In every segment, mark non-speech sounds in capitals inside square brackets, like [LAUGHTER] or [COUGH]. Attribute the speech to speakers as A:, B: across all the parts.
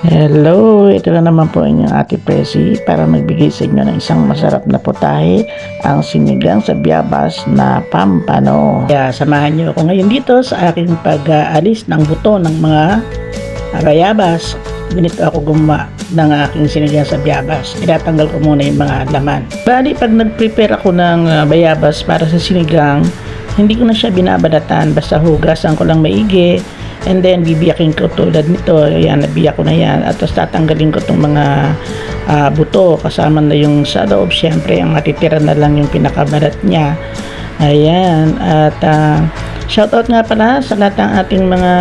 A: Hello, ito na naman po inyong Ate Presi para magbigay sa inyo ng isang masarap na putahe, ang sinigang sa biyabas na pampano. Kaya samahan niyo ako ngayon dito sa aking pag-aalis ng buto ng mga bayabas. Ganito ako gumawa ng aking sinigang sa biyabas. Tinatanggal ko muna yung mga laman. Bali, pag nag-prepare ako ng ah, bayabas para sa sinigang, hindi ko na siya binabadatan. Basta hugasan ko lang maigi And then, bibiyakin ko tulad nito. Ayan, nabiyak ko na yan. At tapos tatanggalin ko itong mga ah, buto. Kasama na yung sa loob. Siyempre, ang matitira na lang yung pinakabalat niya. Ayan. At uh, shoutout nga pala sa lahat ng ating mga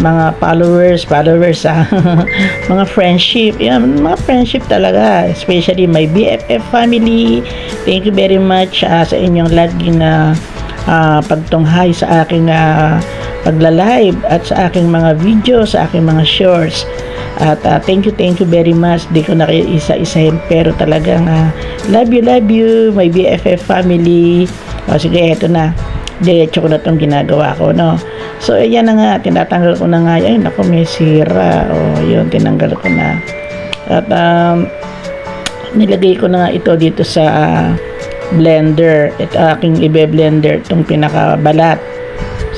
A: mga followers, followers ah. [LAUGHS] mga friendship. Yan, mga friendship talaga. Especially my BFF family. Thank you very much ah, sa inyong laging na ah, pagtunghay sa aking ah, pagla-live at sa aking mga video, sa aking mga shorts. At ah, thank you, thank you very much. Di ko na kayo isa-isahin pero talagang ah, love you, love you, my BFF family. O sige, eto na. Diretso ko na itong ginagawa ko, no? So, ayan na nga, tinatanggal ko na nga. Ay, naku, may sira. O, yun, tinanggal ko na. At, um, nilagay ko na nga ito dito sa ah, blender. Ito aking ibe-blender itong pinakabalat.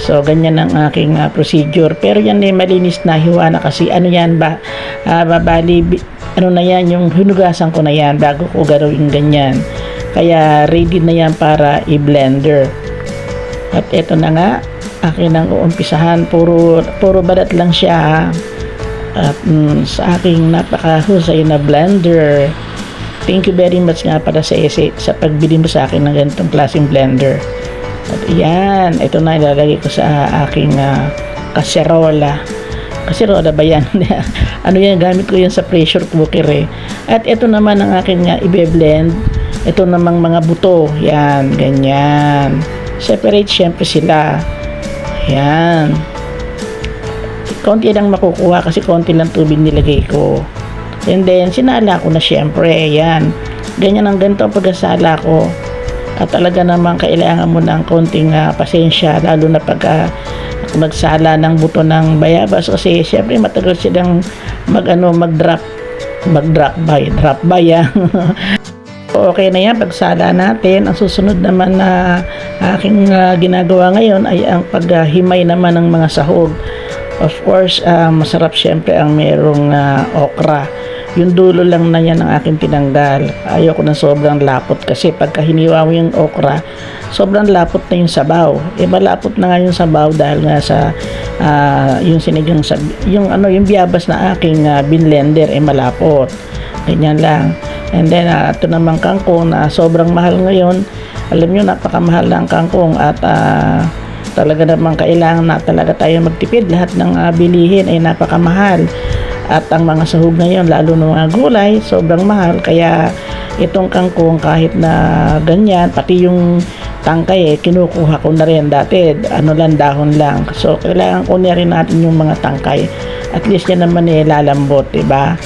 A: So, ganyan ang aking ah, procedure. Pero yan eh, malinis na hiwa na kasi ano yan ba, ah, babali, ano na yan, yung hinugasan ko na yan bago ko gawin ganyan. Kaya ready na yan para i-blender. At eto na nga, akin ang uumpisahan. Puro, puro balat lang siya. At mm, sa aking napakahusay na blender. Thank you very much nga para sa sa pagbili mo sa akin ng ganitong klaseng blender. At yan, ito na ilalagay ko sa aking ah, kaserola. Kaserola ba yan? [LAUGHS] ano yan, gamit ko yan sa pressure cooker eh. At ito naman ang aking uh, ibe-blend. Ito namang mga buto. Yan, ganyan. Separate syempre sila. Yan. Konti lang makukuha kasi konti lang tubig nilagay ko. And then, sinala ko na syempre. Yan. Ganyan ang ganito ang pagkasala ko. At talaga naman kailangan mo ng konting ah, pasensya lalo na pag ah, magsala ng buto ng bayabas. Kasi syempre matagal silang mag ano mag-drop mag-drop by drop by ah. [LAUGHS] okay na yan pagsala natin. Ang susunod naman na aking ah, ginagawa ngayon ay ang paghimay naman ng mga sahog. Of course ah, masarap syempre ang merong ah, okra yung dulo lang na yan ang aking tinanggal. Ayoko ng sobrang lapot kasi pagka hiniwa mo yung okra, sobrang lapot na yung sabaw. Eh malapot na nga yung sabaw dahil nga sa ah, yung sinigang sa yung ano yung biyabas na aking uh, binlender eh malapot. Ganyan lang. And then ah, ito namang kangkong na sobrang mahal ngayon. Alam niyo napakamahal ng kangkong at ah, talaga namang kailangan na talaga tayo magtipid. Lahat ng ah, bilihin ay napakamahal. At ang mga sahog ngayon, lalo ng mga gulay, sobrang mahal. Kaya itong kangkong kahit na ganyan, pati yung tangkay eh, kinukuha ko na rin dati. Ano lang, dahon lang. So, kailangan ko rin natin yung mga tangkay. At least yan naman eh, lalambot, diba?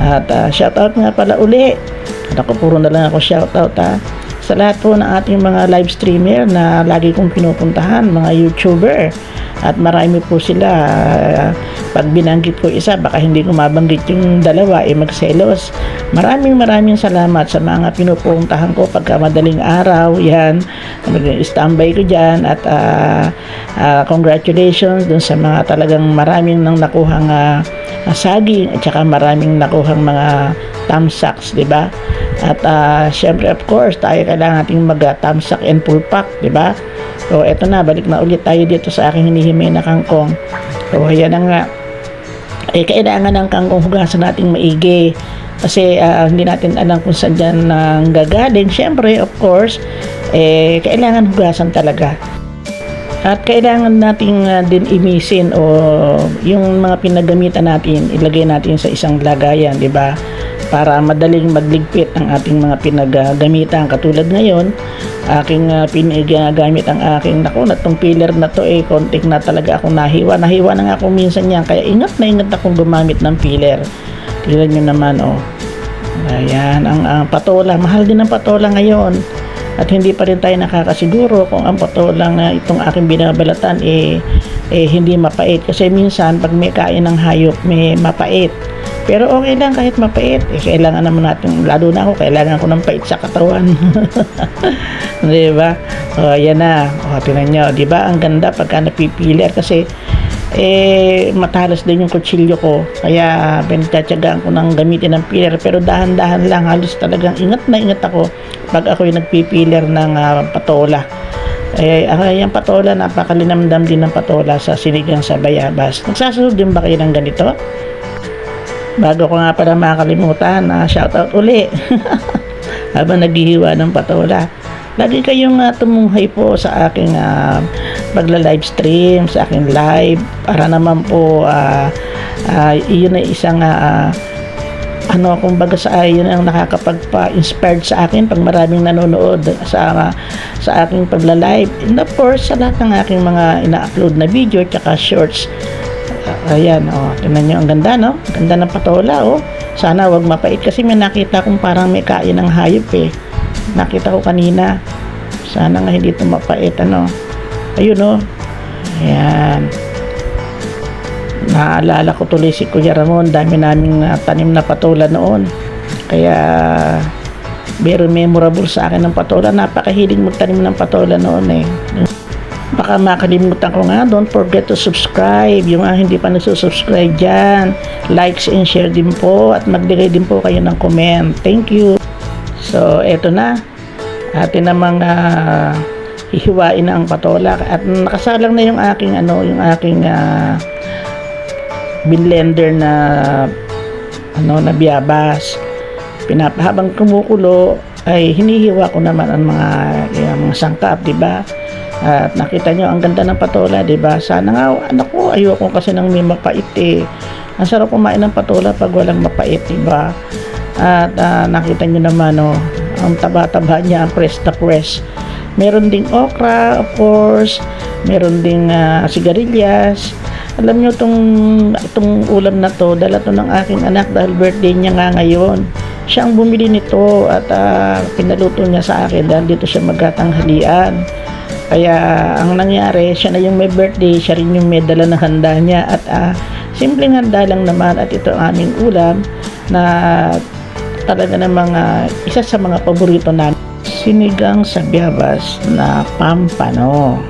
A: At uh, shoutout nga pala uli. Ako puro na lang ako shoutout ha. Sa lahat po ng ating mga live streamer na lagi kong pinupuntahan, mga YouTuber. At marami po sila. pag binanggit ko isa, baka hindi ko mabanggit yung dalawa, eh magselos. Maraming maraming salamat sa mga pinupuntahan ko pagka madaling araw. Yan, standby ko dyan. At ah, ah, congratulations dun sa mga talagang maraming nang nakuhang ah, saging at saka maraming nakuhang mga tamsaks, di ba? At ah, syempre of course, tayo kailangan nating mag uh, tamsak and full pack, di ba? So eto na, balik na ulit tayo dito sa aking hinihimay na kangkong. So ayan nga. Eh kailangan ng kangkong hugasan nating maigi. Kasi ah, hindi natin alam kung saan dyan nang gagaling. Syempre, of course, eh, kailangan hugasan talaga. At kailangan nating ah, din imisin o yung mga pinagamitan natin, ilagay natin sa isang lagayan, di ba? Para madaling magligpit ang ating mga pinagagamitan. Katulad ngayon, aking uh, pinagamit ang aking, naku, na tong pillar na to eh, kontik na talaga akong nahiwa. Nahiwa na nga ako minsan yan, kaya ingat na ingat akong gumamit ng pillar. Tingnan nyo naman, oh. Ayan, ang, ang patola. Mahal din ang patola ngayon. At hindi pa rin tayo nakakasiguro kung ang patolang uh, itong aking binabalatan eh eh hindi mapait. Kasi minsan pag may kain ng hayop may mapait. Pero okay lang kahit mapait. Eh, kailangan naman natin lalo na ako kailangan ko ng pait sa katawan. [LAUGHS] Di ba? O yan na. O tinan nyo. Di ba? Ang ganda pagka napipili. Kasi eh matalas din yung kutsilyo ko kaya pinagtsatsagaan ko ng gamitin ng peeler pero dahan-dahan lang halos talagang ingat na ingat ako pag ako yung nagpipiler ng ah, patola eh, ang yung patola, napakalinamdam din ng patola sa sinigang sa bayabas. Nagsasunod din ba kayo ng ganito? Bago ko nga pala makakalimutan, na shoutout uli. [LAUGHS] Habang naghihiwa ng patola. Lagi kayong uh, tumunghay po sa aking uh, pagla-live stream, sa aking live, para naman po uh, uh, iyon ay isang uh, ano kumbaga sa yun ang nakakapagpa-inspired sa akin pag maraming nanonood sa sa aking pagla-live. And of course sa lahat ng aking mga ina-upload na video tsaka shorts. Uh, ayan oh tingnan nyo ang ganda no? Ang ganda ng patola oh. Sana wag mapait kasi may nakita kong parang may kain ng hayop eh. Nakita ko kanina. Sana nga hindi ito mapait ano ayun oh. Ayan. Naalala ko tuloy si Kuya Ramon. Dami naming uh, tanim na patola noon. Kaya very memorable sa akin ng patola. Napakahilig magtanim ng patola noon eh. Baka makalimutan ko nga don't forget to subscribe. Yung mga hindi pa nagsusubscribe dyan likes and share din po. At magbigay din po kayo ng comment. Thank you. So eto na. Atin namang uh, hihiwain na ang patola. At nakasalang na yung aking ano yung aking uh, blender na ano na biyabas. Pinapahabang kumukulo ay hinihiwa ko naman ang mga yung mga sangkap di ba? At nakita nyo ang ganda ng patola di ba? Sana nga anak ko ayoko kasi nang may mapait eh. Ang sarap kumain ng patola pag walang mapait di ba? At uh, nakita nyo naman oh, ang taba-taba niya ang press na press meron ding okra of course. Meron ding uh, sigarilyas. Alam nyo itong, itong ulam na to dala to ng aking anak dahil birthday niya nga ngayon. Siya ang bumili nito at uh, pinaluto niya sa akin dahil dito siya magkatanghalian. Kaya ang nangyari siya na yung may birthday siya rin yung may dala ng handa niya at uh, simpleng handa lang naman at ito ang aming ulam na talaga namang uh, isa sa mga paborito namin sinigang sa biyabas na pampano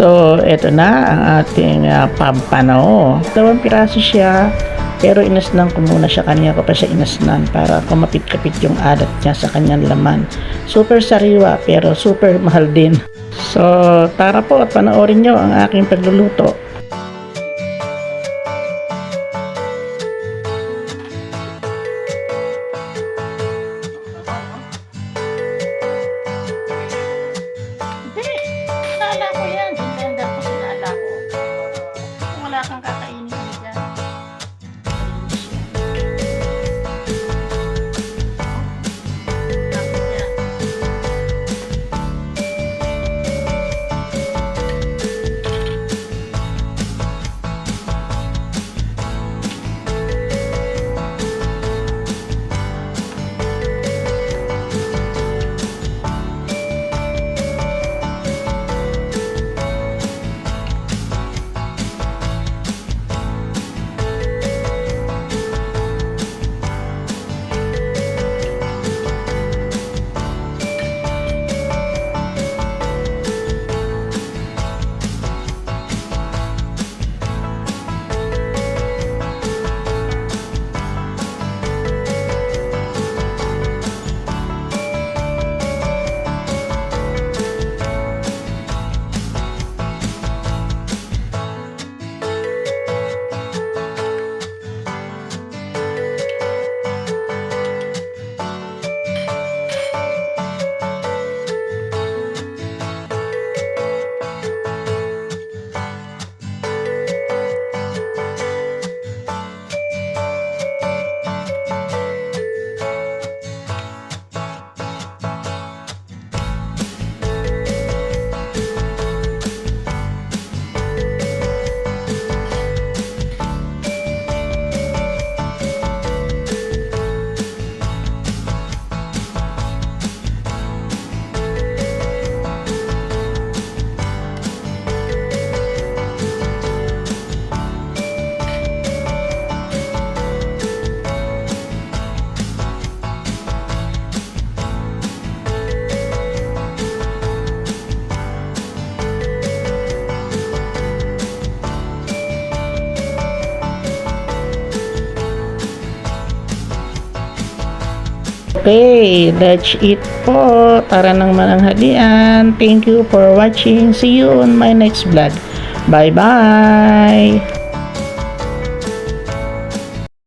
A: So, eto na ang ating uh, pampano. Dalawang piraso siya, pero inasnan ko muna siya kanya ko pa siya inasnan para kumapit-kapit yung alat niya sa kanyang laman. Super sariwa, pero super mahal din. So, tara po at panoorin nyo ang aking pagluluto. Okay, let's eat po. Tara nang mananghalian. Thank you for watching. See you on my next vlog. Bye-bye!